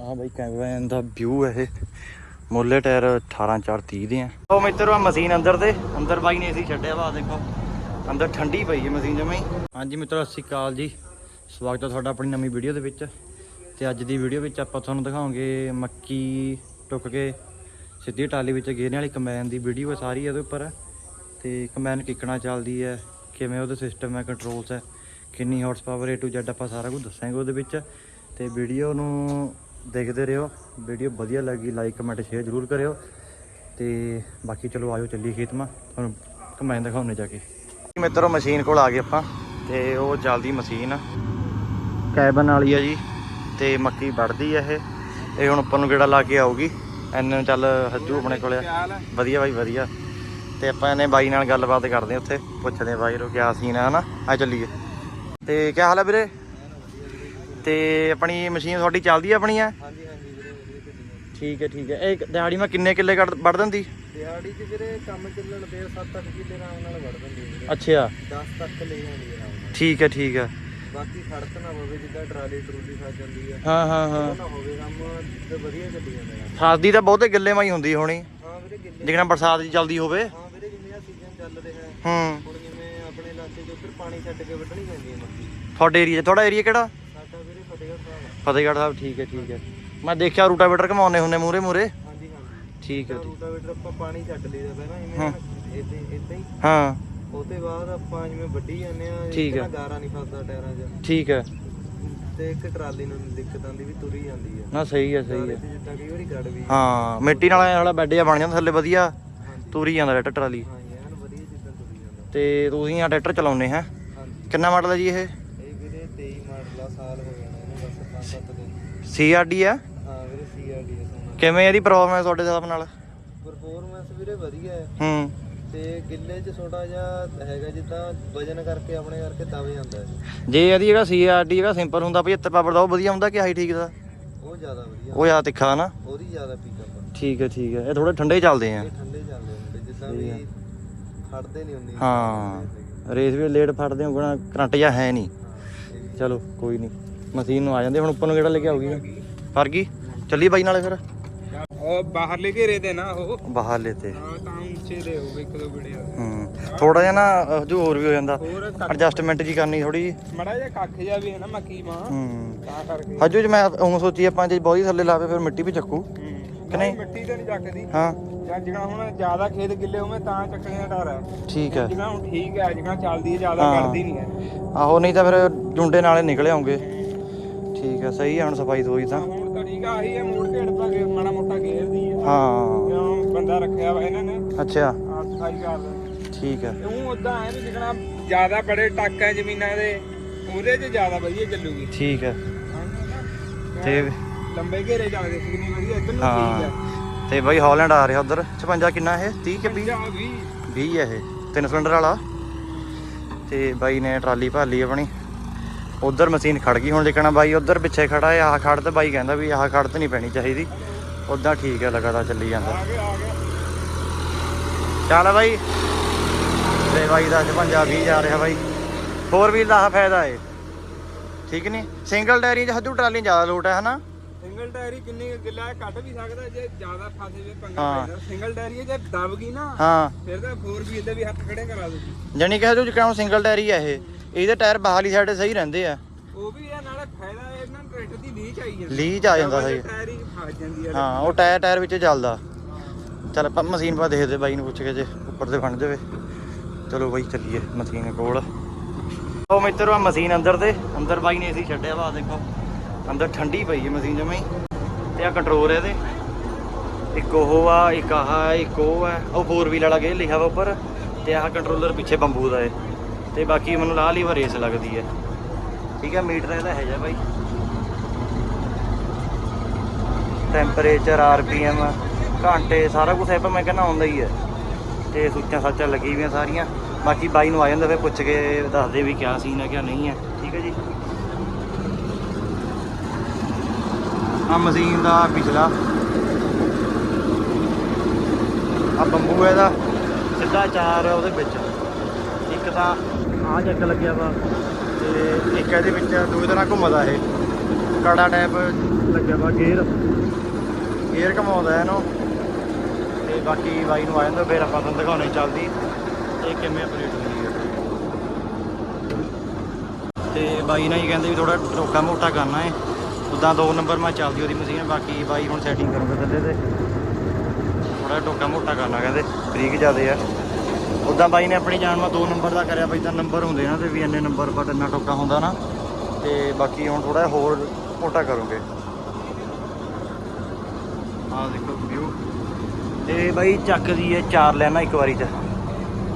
ਆ ਬਾਈ ਕੈਮਰਨ ਦਾ ਵਿਊ ਹੈ ਇਹ। ਮੁੱਲੇ ਟਾਇਰ 18 4 30 ਦੇ ਆ। ਉਹ ਮਿੱਤਰੋ ਆ ਮਸ਼ੀਨ ਅੰਦਰ ਤੇ ਅੰਦਰ ਬਾਈ ਨੇ ਏਸੀ ਛੱਡਿਆ ਵਾ ਦੇਖੋ। ਅੰਦਰ ਠੰਡੀ ਪਈ ਹੈ ਮਸ਼ੀਨ ਜਮਾਂ। ਹੀ ਹਾਂਜੀ ਮਿੱਤਰੋ, ਸਤਿ ਸ਼੍ਰੀ ਅਕਾਲ ਜੀ। ਸਵਾਗਤ ਹੈ ਤੁਹਾਡਾ ਆਪਣੀ ਨਵੀਂ ਵੀਡੀਓ ਦੇ ਵਿੱਚ। ਤੇ ਅੱਜ ਦੀ ਵੀਡੀਓ ਵਿੱਚ ਆਪਾਂ ਤੁਹਾਨੂੰ ਦਿਖਾਵਾਂਗੇ ਮੱਕੀ ਟੁੱਕ ਕੇ ਸਿੱਧੀ ਟਾਲੀ ਵਿੱਚ ਗੇਰਨੇ ਵਾਲੀ ਕੰਬਾਈਨ ਦੀ ਵੀਡੀਓ ਹੈ ਸਾਰੀ ਇਹਦੇ ਉੱਪਰ। ਤੇ ਕੰਬਾਈਨ ਕਿੱਕਣਾ ਚੱਲਦੀ ਹੈ, ਕਿਵੇਂ ਉਹਦਾ ਸਿਸਟਮ ਹੈ ਕੰਟਰੋਲਸ ਹੈ, ਕਿੰਨੀ horse power A to Z ਆਪਾਂ ਸਾਰਾ ਕੁਝ ਦੱਸਾਂਗੇ ਉਹਦੇ ਵਿੱਚ। ਤੇ ਵੀਡੀਓ ਨੂੰ ਦੇਖਦੇ ਰਹੋ। ਵੀਡੀਓ ਵਧੀਆ ਲੱਗੀ ਲਾਈਕ ਕਮੈਂਟ ਸ਼ੇਅਰ ਜ਼ਰੂਰ ਕਰਿਓ। ਤੇ ਬਾਕੀ ਚਲੋ ਆਜੋ ਚੱਲੀਏ ਖੇਤ ਮਾ। ਤੁਹਾਨੂੰ ਕੰਬਾਈਨ ਦਿਖਾਉਣੇ ਜਾ ਕੇ। ਮਿੱਤਰੋ, ਮਸ਼ੀਨ ਕੋਲ ਆ ਗਏ ਆਪਾਂ। ਤੇ ਉਹ ਚੱਲਦੀ ਮਸ਼ੀਨ ਆ। ਕੈਬਨ ਵਾਲੀ ਆ ਜੀ। ਤੇ ਮੱਕੀ ਵੱਢਦੀ ਆ ਇਹ। ਇਹ ਹੁਣ ਉੱਪਰ ਨੂੰ ਗੇੜਾ ਲਾ ਕੇ ਆਊਗੀ। ਐਨ ਚੱਲ ਹੱਜੂ ਆਪਣੇ ਕੋਲੇ ਵਧੀਆ ਬਾਈ, ਵਧੀਆ। ਤੇ ਆਪਾਂ ਇਹਨੇ ਬਾਈ ਨਾਲ ਗੱਲਬਾਤ ਕਰਦੇ ਹਾਂ ਉੱਥੇ। ਪੁੱਛਦੇ ਹਾਂ ਬਾਈ ਨੂੰ ਕਿਆ ਸੀਨ ਹੈ ਹਨਾ? ਆ ਚੱਲੀਏ। ਤੇ ਕੀ ਹਾਲ ਹੈ ਵੀਰੇ? ਤੇ ਆਪਣੀ ਮਸ਼ੀਨ ਤੁਹਾਡੀ ਚੱਲਦੀ ਆ ਆਪਣੀ ਆ? ਹਾਂਜੀ ਹਾਂਜੀ ਵੀਰੇ ਵਧੀਆ ਚੱਲੀ ਠੀਕ ਹੈ ਠੀਕ ਹੈ। ਇਹ ਦਿਹਾੜੀ ਮੈਂ ਕਿੰਨੇ ਕਿੱਲੇ ਕੱਢ ਵੱਢ ਦਿੰਦੀ? ਦਿਹਾੜੀ 'ਚ ਵੀਰੇ ਕੰਮ ਚੱਲਣ ਦੇ 7-8 ਕਿੱਲੇ ਆਰਾਮ ਨਾਲ ਵੜ ਦਿੰਦੀ ਵੀਰੇ। ਅੱਛਾ। 10 ਤੱਕ ਲੈ ਜਾਂਦੀ ਹੈ ਆਰਾਮ ਨਾਲ। ਠੀਕ ਹੈ ਠੀਕ ਹੈ। ਬਾਕੀ ਖੜਤ ਨਾ ਹੋਵੇ ਜਿੱਦਾਂ ਟਰਾਲੀ ਟਰੂਲੀ ਫਸ ਜਾਂਦੀ ਹੈ ਹਾਂ ਹਾਂ। ਹਾਂ ਨਾ ਹੋਵੇ ਕੰਮ ਤੇ ਵਧੀਆ ਚੱਲੀ ਜਾਂਦਾ ਹੈ ਫਸਦੀ ਤਾਂ ਬਹੁਤੇ ਗਿੱਲੇ ਮਾਈ ਹੁੰਦੀ ਹੋਣੀ। ਹਾਂ ਵੀਰੇ ਗਿੱਲੇ ਜਿਕਣਾ ਬਰਸਾਤ ਜੀ ਜਲਦੀ ਹੋਵੇ। ਹਾਂ ਵੀਰੇ ਜਿਵੇਂ ਆ ਸੀਜ਼ਨ ਚੱਲ ਰਿਹਾ ਹੈ। ਹੂੰ। ਹੁਣ ਜਿਵੇਂ ਆਪਣੇ ਇਲਾਕੇ 'ਚ ਉੱਧਰ ਪਾਣੀ ਛੱਡ ਕੇ ਵੱਢਣੀ ਪੈਂਦੀ ਹੈ ਮੱਕੀ। ਤੁਹਾਡੇ ਏਰੀਆ ਤੁਹਾਡਾ ਏਰੀਆ ਕਿਹੜਾ? ਫਤਿਹਗੜ੍ਹ ਸਾਹਿਬ ਆ। ਠੀਕ ਹੈ ਠੀਕ ਹੈ। ਮੈਂ ਦੇਖਿਆ ਰੂਟਾਵੇਟਰ ਘਮਾਉਨੇ ਹੁੰਨੇ ਮੂਰੇ ਮੂਰੇ ਹਾਂਜੀ ਹਾਂਜੀ। ਠੀਕ ਹੈ ਠੀਕ ਰੂਟਾਵੇਟਰ ਆਪਾਂ ਪਾਣੀ ਛੱਡ ਲਈਦਾ ਪਹਿਲਾਂ ਇਵੇਂ ਇਦਾਂ ਇਦਾਂ ਹੀ। ਹਾਂ। ਉਹਦੇ ਬਾਅਦ ਆਪਾਂ ਜਿਵੇਂ ਵੱਢੀ ਜਾਂਦੇ ਆ ਠੀਕ ਹੈ। ਗਾਰਾ ਨਹੀਂ ਫਸਦਾ ਟਾਇਰਾਂ 'ਚ। ਠੀਕ ਹੈ। ਤੇ ਇੱਕ ਟਰਾਲੀ ਨੂੰ ਦਿੱਕਤ ਆਉਂਦੀ ਵੀ ਤੁਰੀ ਜਾਂਦੀ ਹੈ ਨਾ ਸਹੀ ਹੈ ਸਹੀ ਹੈ। ਤੇ ਜਿੱਦਾਂ ਕਈ ਵਾਰੀ ਗੜ ਵੀ ਹਾਂ ਮਿੱਟੀ ਨਾਲ ਵਾਲਾ ਬੈੱਡ ਜਿਹਾ ਬਣ ਜਾਂਦਾ ਥੱਲੇ ਵਧੀਆ ਤੂਰੀ ਜਾਂਦਾ ਟਰਾਲੀ। ਹਾਂ ਯਾਰ ਵਧੀਆ ਜਿੱਦਾਂ ਤੁਰੀ ਜਾਂਦਾ। ਤੇ ਤੁਸੀਂ ਆ ਟਰੈਕਟਰ ਚਲਾਉਨੇ ਹੈ? ਕਿੰਨਾ ਮਾਡਲ ਹੈ ਜੀ ਇਹ ਇਹ ਵੀਰੇ 23 ਮਾਡਲ ਆ ਸਾਲ ਹੋ ਜਾਣਾ ਇਹਨੂੰ ਬਸ 5-7 ਦਿਨ ਸੀਆਰਡੀ ਆ? ਹਾਂ ਵੀਰੇ ਸੀਆਰਡੀ ਹੈ ਸੋਨਾ। ਕਿਵੇਂ ਇਹਦੀ ਪ੍ਰੋਬਲਮ ਹੈ ਤੁਹਾਡੇ ਹਿਸਾਬ ਨਾਲ? ਪਰਫਾਰਮੈਂਸ ਵੀਰੇ ਵਧੀਆ ਹੈ। ਹੂੰ। ਤੇ ਗਿੱਲੇ 'ਚ ਥੋੜਾ ਜਿਹਾ ਹੈਗਾ ਜਿੱਦਾਂ ਵਜਨ ਕਰਕੇ ਆਪਣੇ ਕਰਕੇ ਦਬ ਜਾਂਦਾ ਹੈ। ਜੇ ਇਹਦੀ ਜਿਹੜਾ ਸੀਆਰਡੀ ਜਿਹੜਾ ਸਿੰਪਲ ਹੁੰਦਾ 75 ਪਾਵਰ ਦਾ ਉਹ ਵਧੀਆ ਹੁੰਦਾ ਕਿ ਹਾਈ ਠੀਕ ਦਾ? ਉਹ ਜ਼ਿਆਦਾ ਵਧੀਆ। ਉਹ ਜ਼ਿਆਦਾ ਤਿੱਖਾ ਨਾ? ਉਹਦੀ ਜ਼ਿਆਦਾ ਪਿਕਅਪ ਠੀਕ ਹੈ ਠੀਕ ਹੈ। ਇਹ ਥੋੜੇ ਠੰਡੇ ਚੱਲਦੇ ਆ। ਇਹ ਠੰਡੇ ਚੱਲਦੇ ਹੁੰਦੇ ਜਿੱਦਾਂ। ਵੀ ਖੜਦੇ ਨਹੀਂ ਹੁੰਦੀ। ਹਾਂ। ਰੇਸ ਵੀ ਲੇਟ ਫੜਦੇ ਹੋਣਾ ਕਰੰਟ ਜਾਂ ਹੈ ਨਹੀਂ। ਚਲੋ ਕੋਈ ਨਹੀਂ। ਮਸ਼ੀਨ ਨੂੰ ਆ ਜਾਂਦੇ ਹੁਣ ਉੱਪਰ ਨੂੰ ਕਿਹੜਾ ਲੈ ਕੇ ਆਉਗੀ? ਫਰ ਗਈ ਚੱਲੀ ਬਾਈ ਨਾਲੇ ਫਿਰ। ਉਹ ਬਾਹਰਲੇ ਘੇਰੇ ਦੇ ਨਾ ਉਹ। ਬਾਹਰ ਲੈਤੇ ਹਾਂ ਤਾਂ ਉੱਚੇ ਦੇ ਹੋਵੇ ਇੱਕ ਦੋ ਬੜੇ ਹੂੰ ਥੋੜਾ ਜਿਹਾ ਨਾ ਜੋ ਹੋਰ ਵੀ ਹੋ ਜਾਂਦਾ। ਐਡਜਸਟਮੈਂਟ ਜੀ ਕਰਨੀ ਥੋੜੀ ਮੜਾ ਜਿਹਾ ਕੱਖ ਜਿਹਾ ਵੀ ਹੈ ਨਾ ਮੱਕੀ ਮਾਂ। ਹੂੰ। ਤਾਂ ਕਰਕੇ। ਹਜੂ ਜੇ ਮੈਂ ਉਹ ਸੋਚੀ ਆਪਾਂ ਜੇ ਬਹੁਤੀ ਥੱਲੇ ਲਾਵੇ ਫਿਰ ਮਿੱਟੀ ਵੀ ਚੱਕੂ। ਕਿ ਨਹੀਂ? ਮਿੱਟੀ ਤੇ ਨਹੀਂ ਚੱਕਦੀ। ਹਾਂ। ਜਾਂ ਜਿਵੇਂ ਹੁਣ ਜ਼ਿਆਦਾ ਖੇਤ ਗਿੱਲੇ ਹੋਵੇ ਤਾਂ ਚੱਕਣੇ ਦਾ ਡਰ ਹੈ। ਠੀਕ ਹੈ। ਜਿਵੇਂ ਹੁਣ ਠੀਕ ਹੈ ਜਿਵੇਂ ਚੱਲਦੀ ਹੈ ਜ਼ਿਆਦਾ। ਕਰਦੀ ਨਹੀਂ ਹੈ। ਆਹੋ ਨਹੀਂ ਤਾਂ ਫਿਰ ਜੁੰਡੇ ਨਾਲੇ ਨਿਕਲੇ ਆਉਂਗੇ। ਠੀਕ ਹੈ ਸਹੀ ਹੈ ਹੁਣ ਸਫ਼ਾਈ ਹੋਈ ਤਾਂ। ਹੁਣ ਤਾਂ ਠੀਕ ਆ ਆਹੀ ਹੈ ਮੋੜ ਘੇੜ ਪਾ ਕੇ ਮਾੜਾ ਮੋਟਾ ਘੇਰਦੀ ਹੈ ਹਾਂ। ਕਿਉਂ? ਬੰਦਾ ਰੱਖਿਆ ਵਾ ਇਹਨਾਂ ਨੇ। ਅੱਛਾ। ਆ ਸਫ਼ਾਈ ਕਰ ਦਿੰਦੇ ਠੀਕ ਹੈ ਉਹ ਉਦਾਂ ਹੈ ਵੀ ਜਿਕਣਾ ਜ਼ਿਆਦਾ ਬੜੇ ਟੱਕ ਹੈ ਜ਼ਮੀਨਾਂ ਦੇ ਉਹਦੇ 'ਚ ਜ਼ਿਆਦਾ ਵਧੀਆ ਚੱਲੂਗੀ। ਠੀਕ ਹੈ ਤੇ ਲੰਬੇ ਘੇਰੇ ਚੱਲਦੇ ਸੀ ਕਿੰਨੀ ਵਧੀਆ ਇੱਧਰ ਨੂੰ ਠੀਕ ਹੈ ਹਾਂ। ਤੇ ਬਾਈ ਹਾਲੈਂਡ ਆ ਰਿਹਾ ਉਧਰ। 56 ਕਿੰਨਾ ਇਹ? 30 ਕਿ 20 ਪੰਜਾਬ ਵੀ 20 ਹੈ ਇਹ। ਤਿੰਨ ਸਿਲੰਡਰ ਵਾਲਾ। ਤੇ ਬਾਈ ਨੇ ਟਰਾਲੀ ਭਾਲੀ ਆਪਣੀ। ਉਧਰ ਮਸ਼ੀਨ ਖੜ ਗਈ, ਹੁਣ ਦੇਖਣਾ ਬਾਈ ਉਧਰ ਪਿੱਛੇ ਖੜਾ ਹੈ, ਆਹ ਖੜ ਤੇ ਬਾਈ ਕਹਿੰਦਾ ਵੀ ਆਹ ਖੜ ਤੇ ਨਹੀਂ ਪੈਣੀ ਚਾਹੀਦੀ। ਉਦਾਂ ਠੀਕ ਹੈ ਲਗਾਤਾਰ ਚੱਲੀ ਜਾਂਦਾ। ਚੱਲ ਬਾਈ। ਤੇ ਬਾਈ ਦਾ 56 20 ਜਾ ਰਿਹਾ ਬਾਈ। 4 ਵੀਲ ਦਾ ਫਾਇਦਾ ਏ। ਠੀਕ ਨਹੀਂ ਸਿੰਗਲ ਡੈਰੀ 'ਚ ਹੱਦੂ ਟਰਾਲੀ ਜ਼ਿਆਦਾ ਲੋਟ ਹੈ, ਹਨਾ? ਸਿੰਗਲ ਟਾਇਰੀ ਕਿੰਨੀ ਕੁ ਗਿੱਲਾ ਹੈ ਕੱਢ ਵੀ ਸਕਦਾ ਜੇ ਜ਼ਿਆਦਾ ਫਸੇ ਵੇ ਪੰਗਾ ਹਾਂ। ਪੈਂਦਾ ਸਿੰਗਲ ਟਾਇਰੀ ਹੈ, ਜੇ ਦਬ ਗਈ ਨਾ ਹਾਂ। ਫਿਰ ਤਾਂ 4 ਵੀਲ ਦੇ ਵੀ ਹੱਥ ਖੜੇ ਕਰਾ ਦੋ ਜਾਣੀ ਕਿ ਜੋ ਜਿਹੜਾ ਸਿੰਗਲ ਟਾਇਰੀ ਆ ਇਹ? ਇਹਦੇ ਟਾਇਰ ਬਾਹਰਲੀ ਸਾਈਡ ਸਹੀ ਰਹਿੰਦੇ ਆ। ਉਹ ਵੀ ਇਹ ਨਾਲੇ ਫਾਇਦਾ ਇਹਨਾਂ ਨੂੰ ਟਰੈਕਟਰ ਦੀ ਲੀਚ ਆਈ ਜਾਂਦੀ ਲੀਹ 'ਚ ਆ ਜਾਂਦਾ ਸਹੀ। ਟਾਇਰੀ ਫਸ ਜਾਂਦੀ ਹੈ। ਹਾਂ ਉਹ ਟਾਇਰ ਟਾਇਰ ਵਿੱਚ ਚੱਲਦਾ। ਚੱਲ ਆਪਾਂ ਮਸ਼ੀਨ ਪਾ ਦੇਖਦੇ ਬਾਈ ਨੂੰ ਪੁੱਛ ਕੇ ਜੇ ਉੱਪਰ ਤੇ ਬਣ ਜਾਵੇ ਚਲੋ ਬਾਈ ਚੱਲੀਏ ਮਸ਼ੀਨ ਕੋਲ। ਉਹ ਮਿੱਤਰੋ ਆ ਮਸ਼ੀਨ ਅੰਦਰ ਤੇ। ਅੰਦਰ ਬਾਈ ਨੇ ਏਸੀ ਛੱਡਿਆ ਵਾ ਦੇਖੋ। ਅੰਦਰ ਠੰਡੀ ਪਈ ਹੈ ਮਸ਼ੀਨ ਜਮਾਂ। ਹੀ ਤੇ ਆ ਕੰਟਰੋਲ ਇਹਦੇ। ਇੱਕ ਉਹ ਆ ਇੱਕ ਆਹ ਹੈ, ਇੱਕ ਉਹ ਆ। ਉਹ ਫੋਰ ਵੀਲ ਵਾਲਾ ਗੇਅਰ ਲਿਖਿਆ ਵਾ ਉੱਪਰ। ਤੇ ਆਹ ਕੰਟਰੋਲਰ ਪਿੱਛੇ ਬੰਬੂ ਦਾ ਹੈ। ਤੇ ਬਾਕੀ ਮੈਨੂੰ ਲਾਹ ਲੀਵਰ ਰੇਸ ਲੱਗਦੀ ਹੈ। ਠੀਕ ਹੈ ਮੀਟਰ ਇਹਦਾ ਹੈ ਜਾ ਬਾਈ। ਟੈਂਪਰੇਚਰ ਆਰਪੀਐਮ ਘੰਟੇ ਸਾਰਾ ਕੁਝ ਹੈ ਪਰ ਮੈਂ ਕਹਿੰਦਾ ਆਉਂਦਾ ਹੀ ਹੈ। ਤੇ ਸੁੱਚਾਂ ਸਾਚਾਂ ਲੱਗੀ ਵੀਆਂ ਸਾਰੀਆਂ। ਬਾਕੀ ਬਾਈ ਨੂੰ ਆ ਜਾਂਦਾ ਫਿਰ ਪੁੱਛ ਕੇ ਦੱਸਦੇ ਵੀ ਕਿਆ ਸੀਨ ਹੈ ਕਿਆ ਨਹੀਂ ਹੈ। ਠੀਕ ਹੈ ਜੀ। ਆ ਮਸ਼ੀਨ ਦਾ ਪਿਛਲਾ। ਆ ਬੰਬੂ ਇਹਦਾ। ਸਿੱਧਾ ਚਾਰ ਉਹਦੇ ਵਿੱਚ। ਇੱਕ ਤਾਂ ਆ ਜੱਗ ਲੱਗਿਆ ਵਾ ਤੇ ਇੱਕ ਇਹਦੇ ਵਿੱਚ ਦੂਜੀ ਤਰ੍ਹਾਂ ਘੁੰਮਦਾ ਇਹ। ਕੜਾ ਟੈਪ ਲੱਗਿਆ ਵਾ ਗੇਅਰ ਗੇਅਰ ਘਮਾਉਂਦਾ ਇਹਨੂੰ। ਤੇ ਬਾਕੀ ਬਾਈ ਨੂੰ ਆ ਜਾਂਦਾ, ਫਿਰ ਆਪਾਂ ਤੁਹਾਨੂੰ ਦਿਖਾਉਣੇ ਚੱਲਦੀ। ਤੇ ਕਿਵੇਂ ਆਪਰੇਟ ਹੁੰਦੀ ਹੈ। ਤੇ ਬਾਈ ਨਾਲ ਹੀ ਕਹਿੰਦੇ ਵੀ ਥੋੜਾ ਟੋਕਾ ਮੋਟਾ ਕਰਨਾ ਹੈ ਉਦਾਂ ਦੋ ਨੰਬਰ ਮੈਂ ਚੱਲਦੀ ਉਹਦੀ ਮਸ਼ੀਨ, ਬਾਕੀ ਬਾਈ ਹੁਣ ਸੈਟਿੰਗ ਕਰੂਗਾ ਥੱਲੇ ਤੇ। ਥੋੜਾ ਟੋਕਾ ਮੋਟਾ ਕਰਨਾ ਕਹਿੰਦੇ, ਬਰੀਕ ਜ਼ਿਆਦੇ ਆ। ਉਦਾਂ ਬਾਈ ਨੇ ਆਪਣੀ ਜਾਨ ਮਾ ਦੋ ਨੰਬਰ ਦਾ ਕਰਿਆ, ਬਾਈ ਤਾਂ ਨੰਬਰ ਹੁੰਦੇ ਨਾ ਤੇ ਵੀ ਇੰਨੇ ਨੰਬਰ ਪਰ ਇੰਨਾ ਟੋਕਾ ਹੁੰਦਾ ਨਾ। ਤੇ ਬਾਕੀ ਹੁਣ ਥੋੜਾ ਹੋਰ ਮੋਟਾ ਕਰੋਗੇ। ਆਹ ਦੇਖੋ ਵਿਊ ਤੇ ਬਾਈ ਚੱਕਦੀ ਹੈ ਚਾਰ ਲੈਣਾ ਇੱਕ ਵਾਰੀ ਚ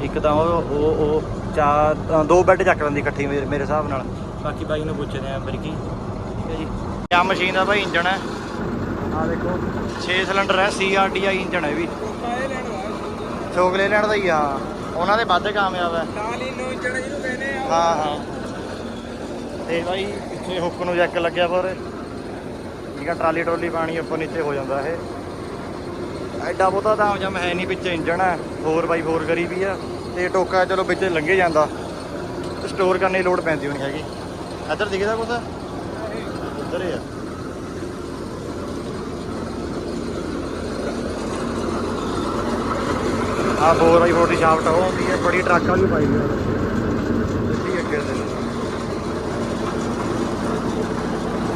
ਇੱਕ ਤਾਂ ਉਹ ਉਹ ਚਾਰ ਦੋ ਬੈੱਡ ਚੱਕ ਲੈਂਦੀ ਇਕੱਠੀ ਮੇਰੇ ਮੇਰੇ ਹਿਸਾਬ ਨਾਲ। ਬਾਕੀ ਬਾਈ ਨੂੰ ਪੁੱਛਦੇ ਆ ਫਿਰ ਕੀ। ਆ ਮਸ਼ੀਨ ਦਾ ਬਾਈ ਇੰਜਣ। ਹੈ ਆ ਦੇਖੋ। 6 ਸਿਲੰਡਰ ਹੈ CRTI ਇੰਜਣ ਹੈ ਵੀ। ਇਹ ਲੈਣ ਦਾ ਹੀ ਆ। ਉਹਨਾਂ ਦੇ ਵੱਧ ਕਾਮਯਾਬ ਹੈ ਨਾਲ ਹੀ ਨੋ ਇੰਜਣ ਜਿਹਨੂੰ ਕਹਿੰਦੇ ਆ। ਹਾਂ ਹਾਂ। ਤੇ ਬਾਈ ਪਿੱਛੇ ਹੁੱਕ ਨੂੰ ਜੈਕ ਲੱਗਿਆ ਪਰ ਠੀਕ ਆ ਟਰਾਲੀ ਟਰੋਲੀ ਪਾਣੀ ਉੱਪਰ ਨੀਚੇ ਹੋ ਜਾਂਦਾ ਇਹ। ਐਡਾ ਬਹੁਤਾ ਤਾਂ ਜਮ ਹੈ ਨਹੀਂ ਵਿੱਚ ਇੰਜਣ ਹੈ 4x4 ਕਰੀ ਵੀ ਆ। ਤੇ ਟੋਕਾ ਚਲੋ ਵਿੱਚ ਲੰਘੇ ਜਾਂਦਾ। ਸਟੋਰ ਕਰਨੇ ਦੀ ਲੋੜ ਪੈਂਦੀ ਹੋਣੀ ਹੈਗੀ। ਇੱਧਰ ਦਿਖਦਾ ਕੁਛ? ਉੱਧਰ ਹੀ ਆ ਆ 4x4 ਦੀ ਸ਼ਾਫਟ ਉਹ ਹੁੰਦੀ ਹੈ ਬੜੀ ਟਰੱਕ ਵਾਲੀ ਪਾਈ ਹੈ ਸਿੱਧੀ ਅੱਗੇ ਤੇ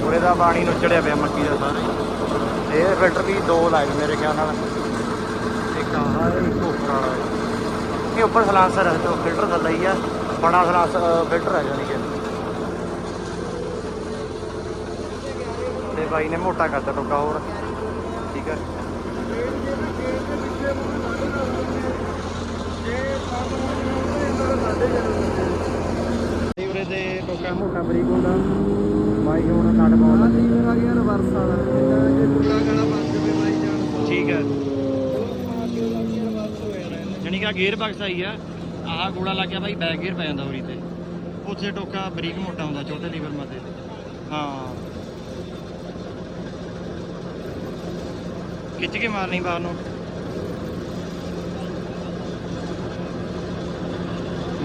ਉਰੇ ਦਾ ਪਾਣੀ ਨੁੱਚੜਿਆ ਪਿਆ ਮੱਕੀ ਦਾ ਸਾਰੇ ਇਹ ਫਿਲਟਰ ਵੀ ਦੋ ਲਾਏ ਮੇਰੇ ਖਿਆਲ ਨਾਲ। ਇੱਕ ਆਹ ਇੱਕ ਉੱਪਰ ਵਾਲਾ ਇਹ ਉੱਪਰ ਸਲਾਂਸਰ ਹੈ, ਤੇ ਫਿਲਟਰ ਥੱਲੇ ਹੀ ਆ। ਬੜਾ ਸਲਾਂਸਰ ਫਿਲਟਰ ਹੈ ਜਾਨੀ ਕਿ। ਤੇ ਬਾਈ ਨੇ ਮੋਟਾ ਕਰਤਾ ਟੋਕਾ ਹੋਰ। ਠੀਕ ਹੈ ਉਰੇ ਤੇ ਟੋਕਾ ਮੋਟਾ ਬਰੀਕ ਹੁੰਦਾ। ਬਾਈ ਹੁਣ ਕੱਟ ਪਾਉਂਦਾ ਆ ਗਿਆ ਰਿਵਰਸ ਵਾਲਾ ਜਿੱਦਾਂ ਜੇ ਟੁੱਟਾ ਗਾਲਾ ਬੰਦ ਜਵੇ ਬਾਈ ਜਾਨ ਠੀਕ ਹੈ ਰਿਵਰਸ ਹੋ ਜਾਣਾ ਇਹਨੇ ਜਾਣੀ ਕਿ ਆਹ ਗੇਅਰ ਬਕਸ ਆਈ ਆ ਆਹ ਗੋਲਾ ਲੱਗ ਗਿਆ ਬਾਈ ਬੈਕ ਗੇਅਰ ਪੈ ਜਾਂਦਾ ਉਰੀ ਤੇ। ਉੱਥੇ ਟੋਕਾ ਬਰੀਕ ਮੋਟਾ ਹੁੰਦਾ ਛੋਟੇ ਲੀਵਰ ਮਤੇ ਹਾਂ। ਖਿੱਚ ਕੇ ਮਾਰਨੀ ਬਾਹਰ ਨੂੰ।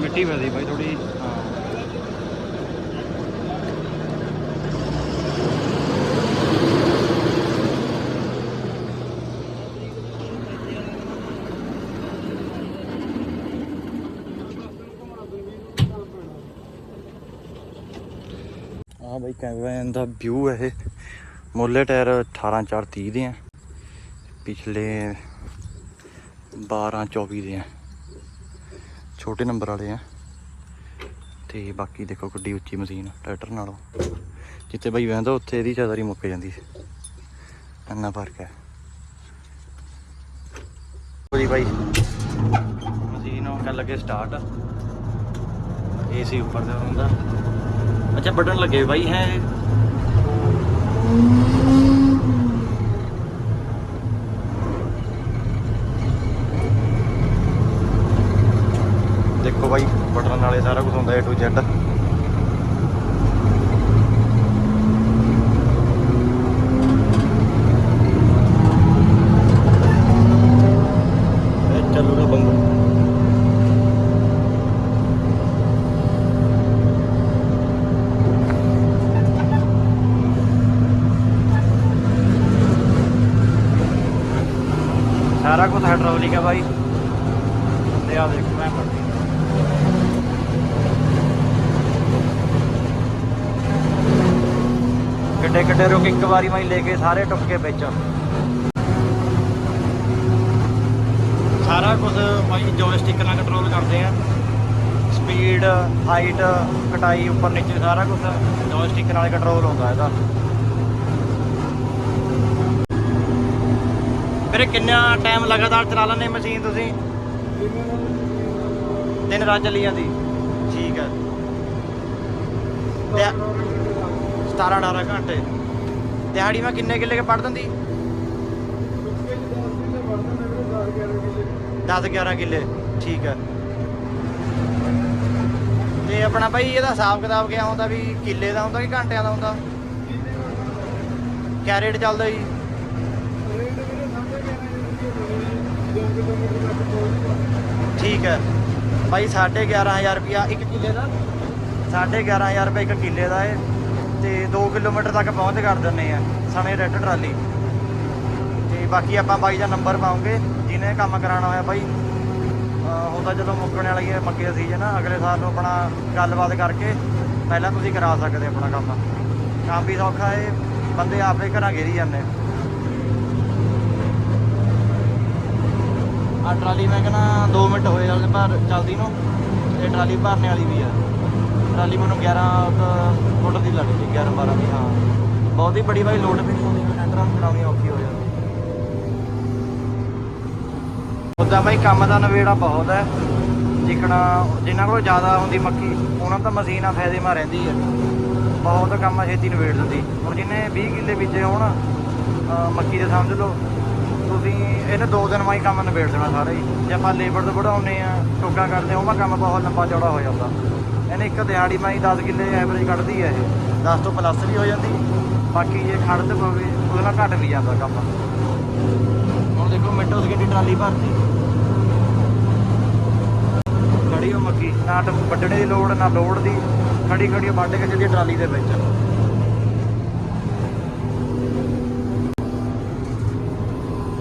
ਮਿੱਟੀ ਵਦੀ ਬਾਈ ਥੋੜੀ ਹਾਂ। ਆ ਬਾਈ ਕੈਮਰਨ ਦਾ ਵਿਊ ਹੈ ਇਹ ਮੁੱਲੇ ਟਾਇਰ 18 4 30 ਦੇ ਆ। ਪਿਛਲੇ 12 24 ਦੇ ਆ। ਛੋਟੇ ਨੰਬਰ ਵਾਲੇ ਆ। ਤੇ ਬਾਕੀ ਦੇਖੋ ਕਿੱਡੀ ਉੱਚੀ ਮਸ਼ੀਨ, ਟਰੈਕਟਰ ਨਾਲੋਂ। ਜਿੱਥੇ ਬਾਈ ਵਹਿੰਦਾ ਉੱਥੇ ਇਹਦੀ ਚਾਦਰੀ ਮੁੱਕ ਜਾਂਦੀ ਸੀ। ਇੰਨਾ ਫ਼ਰਕ ਹੈ। ਜੀ ਬਾਈ। ਮਸ਼ੀਨ ਉਹ ਕਰ ਲੱਗੇ ਸਟਾਰਟ ਏਸੀ ਉੱਪਰ ਦਾ ਹੁੰਦਾ। ਅੱਛਾ, ਬਟਨ ਲੱਗੇ ਬਾਈ, ਹੈ ਦੇਖੋ ਬਾਈ ਨਾਲੇ ਸਾਰਾ ਕੁਝ ਹੁੰਦਾ A to Z ਇਹ ਸਾਰਾ ਕੁਝ ਹਾਈਡ੍ਰੋਲਿਕ ਹੈ ਬਾਈ। ਤੇ ਆ ਦੇਖੋ ਮੈਂ ਕਿੱਡੇ ਕਿੱਡੇ ਰੁਕ ਇੱਕ ਵਾਰੀ ਮੈਂ ਲੈ ਕੇ ਸਾਰੇ ਟੁੱਕ ਕੇ ਵਿੱਚ। ਸਾਰਾ ਕੁਝ ਬਾਈ ਜੋਇਸਟਿਕ ਨਾਲ ਕੰਟਰੋਲ ਕਰਦੇ ਆ। ਸਪੀਡ ਹਾਈਟ ਕਟਾਈ, ਉੱਪਰ ਨੀਚੇ ਸਾਰਾ ਕੁਝ ਜੋਇਸਟਿਕ ਨਾਲ ਕੰਟਰੋਲ ਹੁੰਦਾ ਇਹਦਾ। ਫਿਰ ਕਿੰਨਾ ਟਾਈਮ ਲਗਾਤਾਰ ਚਲਾ ਲੈਂਦੇ ਮਸ਼ੀਨ ਤੁਸੀਂ? ਦਿਨ ਰਾਤ ਚੱਲੀ ਜਾਂਦੀ। ਠੀਕ ਹੈ। 17 18 ਘੰਟੇ। ਦਿਹਾੜੀ ਮੈਂ ਕਿੰਨੇ ਕਿੱਲੇ ਕੇ ਪੜ ਦਿੰਦੀ? 10 11 ਕਿੱਲੇ, ਠੀਕ ਹੈ ਤੇ ਆਪਣਾ ਭਾਈ ਇਹਦਾ ਹਿਸਾਬ ਕਿਤਾਬ ਕਿਆ ਹੁੰਦਾ ਵੀ ਕਿੱਲੇ ਦਾ ਹੁੰਦਾ ਕਿ ਘੰਟਿਆਂ ਦਾ ਹੁੰਦਾ? ਕਿਆ ਰੇਟ ਚੱਲਦਾ ਜੀ? ਠੀਕ ਹੈ ਭਾਈ 11500 ਰੁਪਿਆ ਇੱਕ ਕਿੱਲੇ ਦਾ। 11500 ਰੁਪਏ ਇੱਕ ਕਿੱਲੇ ਦਾ ਏ। ਤੇ 2 ਕਿਲੋਮੀਟਰ ਤੱਕ ਪਹੁੰਚ ਕਰ ਦਿੰਨੇ ਆ, ਸਣੇ ਰੈੱਡ ਟਰਾਲੀ। ਤੇ ਬਾਕੀ ਆਪਾਂ ਬਾਈ ਦਾ ਨੰਬਰ ਪਾਉਂਗੇ, ਜਿਹਨੇ ਕੰਮ ਕਰਾਉਣਾ ਹੋਇਆ ਬਾਈ। ਅਹ ਹੁੰਦਾ ਜਦੋਂ ਮੁੱਕਣ ਵਾਲੀ ਹੈ ਮੱਕੇ ਦਾ ਸੀਜ਼ਨ ਅਗਲੇ ਸਾਲ ਨੂੰ ਆਪਣਾ ਗੱਲਬਾਤ ਕਰਕੇ ਪਹਿਲਾਂ ਤੁਸੀਂ ਕਰਾ ਸਕਦੇ ਆਪਣਾ ਕੰਮ। ਕੰਮ ਵੀ ਸੌਖਾ ਹੈ ਬੰਦੇ ਆਪੇ ਘਰਾਂ ਘੇਰੀ ਜਾਂਦੇ ਆ। ਟਰਾਲੀ ਮੈਂ ਕਹਿੰਦਾ 2 ਮਿੰਟ ਹੋਏ ਚੱਲ ਭਰ ਚੱਲਦੀ ਨੂੰ, ਤੇ ਟਰਾਲੀ ਭਰਨੇ ਵਾਲੀ ਵੀ ਆ। ਟਰਾਲੀ ਮੈਨੂੰ 11 ਕੁ ਫੁੱਟ ਦੀ ਲੱਗਦੀ ਗਈ 11 12 ਦੀ, ਹਾਂ। ਬਹੁਤ ਹੀ ਬੜੀ ਬਾਈ ਲੋਡ ਵੀ ਨਹੀਂ ਹੁੰਦੀ ਟੈਂਡਰਾਂ ਚਲਾਉਣੀ ਔਖੀ ਹੋ ਜਾਂਦੀ। ਉਦਾਂ ਬਾਈ ਕੰਮ ਦਾ ਨਵੇੜਾ ਬਹੁਤ ਹੈ। ਜਿਕਣਾ ਜਿਨ੍ਹਾਂ ਕੋਲ ਜ਼ਿਆਦਾ ਹੁੰਦੀ ਮੱਕੀ, ਉਹਨਾਂ ਤਾਂ ਮਸ਼ੀਨ ਆ ਫਾਇਦੇਮਾ ਰਹਿੰਦੀ ਹੈ। ਬਹੁਤ ਕੰਮ ਛੇਤੀ ਨਵੇੜ ਦਿੰਦੀ। ਹੁਣ ਜਿੰਨੇ 20 ਕਿੱਲੇ ਬੀਜੇ ਹੋਣ ਮੱਕੀ ਦੇ ਸਮਝ ਲਓ, ਤੁਸੀਂ ਇਹਨੇ ਦੋ ਦਿਨ ਮਾਈ ਕੰਮ ਨਿਬੇੜ ਦੇਣਾ ਸਾਰਾ ਹੀ। ਜੇ ਆਪਾਂ ਲੇਬਰ ਤੋਂ ਵਧਾਉਂਦੇ ਆ ਟੋਕਾ ਕਰਦੇ ਆ ਉਹ ਕੰਮ ਬਹੁਤ ਲੰਬਾ ਚੌੜਾ ਹੋ ਜਾਂਦਾ। ਇਹਨੇ ਇੱਕ ਦਿਹਾੜੀ ਮਾਈ 10 ਕਿੱਲੇ ਐਵਰੇਜ ਕੱਢਦੀ ਹੈ ਇਹ। 10 ਤੋਂ ਪਲੱਸ ਵੀ ਹੋ ਜਾਂਦੀ। ਬਾਕੀ ਜੇ ਖੜ ਪਵੇ, ਉਹਦੇ ਨਾਲ ਘਟ ਵੀ ਜਾਂਦਾ ਕੰਮ। ਹੁਣ ਦੇਖੋ ਮਿੰਟੋ ਸਕਿੰਟੀ ਟਰਾਲੀ ਭਰਤੀ। ਖੜੀ ਉਹ ਮੱਕੀ। ਨਾ ਵੱਢਣੇ ਦੀ ਲੋੜ, ਨਾ ਲੋੜ ਦੀ। ਖੜੀ ਖੜੀ ਉਹ ਵੱਢ ਕੇ ਜਿਹੜੀ ਟਰਾਲੀ ਦੇ ਵਿੱਚ।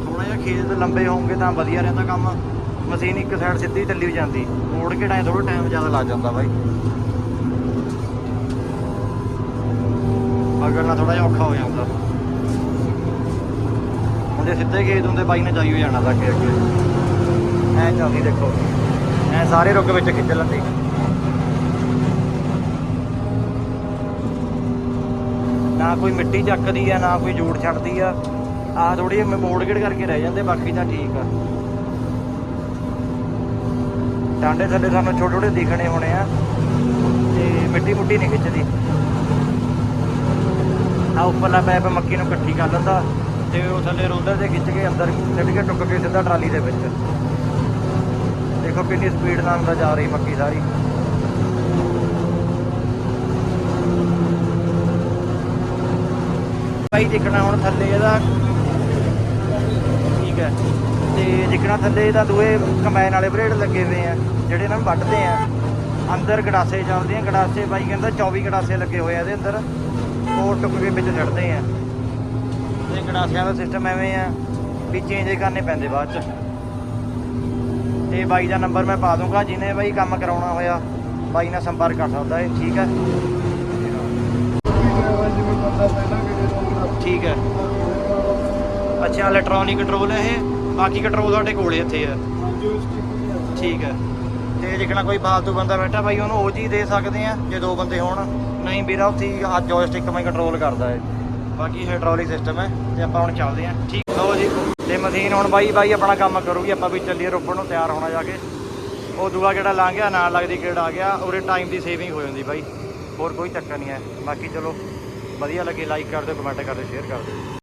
ਥੋੜਾ ਜਿਹਾ ਖੇਤ ਲੰਬੇ ਹੋਣਗੇ ਤਾਂ ਵਧੀਆ ਰਹਿੰਦਾ ਕੰਮ। ਮਸ਼ੀਨ ਇੱਕ ਸਾਈਡ ਸਿੱਧੀ ਚੱਲੀ ਜਾਂਦੀ। ਮੋੜ ਕੇ ਟਾਈਮ ਥੋੜਾ ਟਾਈਮ ਜ਼ਿਆਦਾ ਲੱਗ ਜਾਂਦਾ ਬਾਈ। ਅਗਰ ਨਾ ਥੋੜਾ ਜਿਹਾ ਔਖਾ ਹੋ ਜਾਂਦਾ। ਹੁਣ ਜੇ ਸਿੱਧੇ ਖੇਤ ਹੁੰਦੇ ਬਾਈ ਨੇ ਜਾਈ ਹੋ ਜਾਣਾ ਤਾਂ ਅੱਗੇ ਅੱਗੇ। ਐ ਚੱਲਦੀ ਦੇਖੋ। ਐ ਸਾਰੇ ਰੁੱਗ ਵਿੱਚ ਖਿੱਚ ਲੈਂਦੀ। ਨਾ ਕੋਈ ਮਿੱਟੀ ਚੱਕਦੀ ਆ, ਨਾ ਕੋਈ ਜੂੜ ਛੱਡਦੀ ਆ। ਆ ਥੋੜੀ ਜਿਹੀ ਮੋੜ ਗੇੜ ਕਰਕੇ ਰਹਿ ਜਾਂਦੇ, ਬਾਕੀ ਤਾਂ ਠੀਕ ਆ। ਡਾਂਡੇ ਥੱਲੇ ਸਾਨੂੰ ਛੋਟੇ ਛੋਟੇ ਦਿਖਣੇ ਹੋਣੇ ਆ। ਤੇ ਮਿੱਟੀ ਮੁੱਟੀ ਨਹੀਂ ਖਿੱਚਦੀ। ਆ ਉੱਪਰਲਾ ਪੈਪ ਮੱਕੀ ਨੂੰ ਇਕੱਠੀ ਕਰ ਲੈਂਦਾ ਤੇ ਉਹ ਥੱਲੇ ਰੋਲਰ ਤੇ ਖਿੱਚ ਕੇ ਅੰਦਰ ਸਿੱਟ ਕੇ ਟੁੱਕ ਕੇ ਸਿੱਧਾ ਟਰਾਲੀ ਦੇ ਵਿੱਚ। ਦੇਖੋ ਕਿੰਨੀ ਸਪੀਡ ਨਾਲ ਅੰਦਰ ਜਾ ਰਹੀ ਮੱਕੀ ਸਾਰੀ। ਭਾਈ ਦੇਖਣਾ ਹੁਣ ਥੱਲੇ ਇਹਦਾ। ਠੀਕ ਹੈ। ਤੇ ਦੇਖਣਾ ਥੱਲੇ, ਇਹਦਾ ਦੂਏ ਕੰਬਾਈਨ ਵਾਲੇ ਬਰੇਡ ਲੱਗੇ ਹੋਏ ਆ, ਜਿਹੜੇ ਇਹਨਾਂ ਨੂੰ ਵੱਢਦੇ ਆ। ਅੰਦਰ ਗੜਾਸੇ ਚੱਲਦੇ ਆ, ਗੜਾਸੇ ਬਾਈ ਕਹਿੰਦਾ 24 ਗੜਾਸੇ ਲੱਗੇ ਹੋਏ ਆ ਇਹਦੇ ਅੰਦਰ। ਉਹ ਟੁੱਕ ਕੇ ਵਿੱਚ ਛੱਡਦੇ ਆ। ਤੇ ਗੜਾਸਿਆਂ ਦਾ ਸਿਸਟਮ ਐਵੇਂ ਆ ਵੀ ਚੇਂਜ ਕਰਨੇ ਪੈਂਦੇ ਬਾਅਦ ਚ। ਤੇ ਬਾਈ ਦਾ ਨੰਬਰ ਮੈਂ ਪਾ ਦੂੰਗਾ ਜਿਹਨੇ ਬਾਈ ਕੰਮ ਕਰਾਉਣਾ ਹੋਇਆ, ਬਾਈ ਨਾਲ ਸੰਪਰਕ ਕਰ ਸਕਦਾ ਹੈ ਠੀਕ ਹੈ ਠੀਕ ਹੈ ਅੱਛਾ ਇਲੈਕਟ੍ਰੋਨਿਕ ਕੰਟਰੋਲ ਹੈ ਇਹ। ਬਾਕੀ ਕੰਟਰੋਲ ਸਾਡੇ ਕੋਲੇ ਇੱਥੇ ਹੈ। ਠੀਕ ਹੈ। ਤੇ ਜਿਕਣਾ ਕੋਈ ਫਾਲਤੂ ਬੰਦਾ ਬੈਠਾ ਬਾਈ ਉਹਨੂੰ ਉਹ ਚੀਜ਼ ਦੇ ਸਕਦੇ ਆ, ਜੇ ਦੋ ਬੰਦੇ ਹੋਣ। ਨਹੀਂ ਵੀਰਾ, ਉੱਥੇ ਹੀ ਜੋਇਸਟਿਕ ਮੈਂ ਕੰਟਰੋਲ ਕਰਦਾ ਹੈ। ਬਾਕੀ ਹਾਈਡ੍ਰੋਲਿਕ ਸਿਸਟਮ ਹੈ, ਤੇ ਆਪਾਂ ਹੁਣ ਚੱਲਦੇ ਆ ਠੀਕ, ਲਓ ਜੀ। ਤੇ ਮਸ਼ੀਨ ਹੁਣ ਬਾਈ ਬਾਈ ਆਪਣਾ ਕੰਮ ਕਰੂਗੀ, ਆਪਾਂ ਵੀ ਚੱਲੀਏ ਰੋਪੜ ਨੂੰ, ਤਿਆਰ ਹੋਣਾ ਜਾ ਕੇ। ਉਹ ਦੂਆ ਜਿਹੜਾ ਲੰਘ ਗਿਆ ਨਾਲ ਲੱਗਦੀ ਕਿਹੜਾ ਆ ਗਿਆ। ਉਹਦੇ ਟਾਈਮ ਦੀ ਸੇਵਿੰਗ ਹੋ ਜਾਂਦੀ ਬਾਈ। ਹੋਰ ਕੋਈ ਚੱਕਰ ਨਹੀਂ ਹੈ। ਬਾਕੀ ਚਲੋ, ਵਧੀਆ ਲੱਗੇ ਲਾਈਕ ਕਰ ਦਿਓ ਕਮੈਂਟ ਕਰ ਦਿਓ ਸ਼ੇਅਰ ਕਰ ਦਿਓ।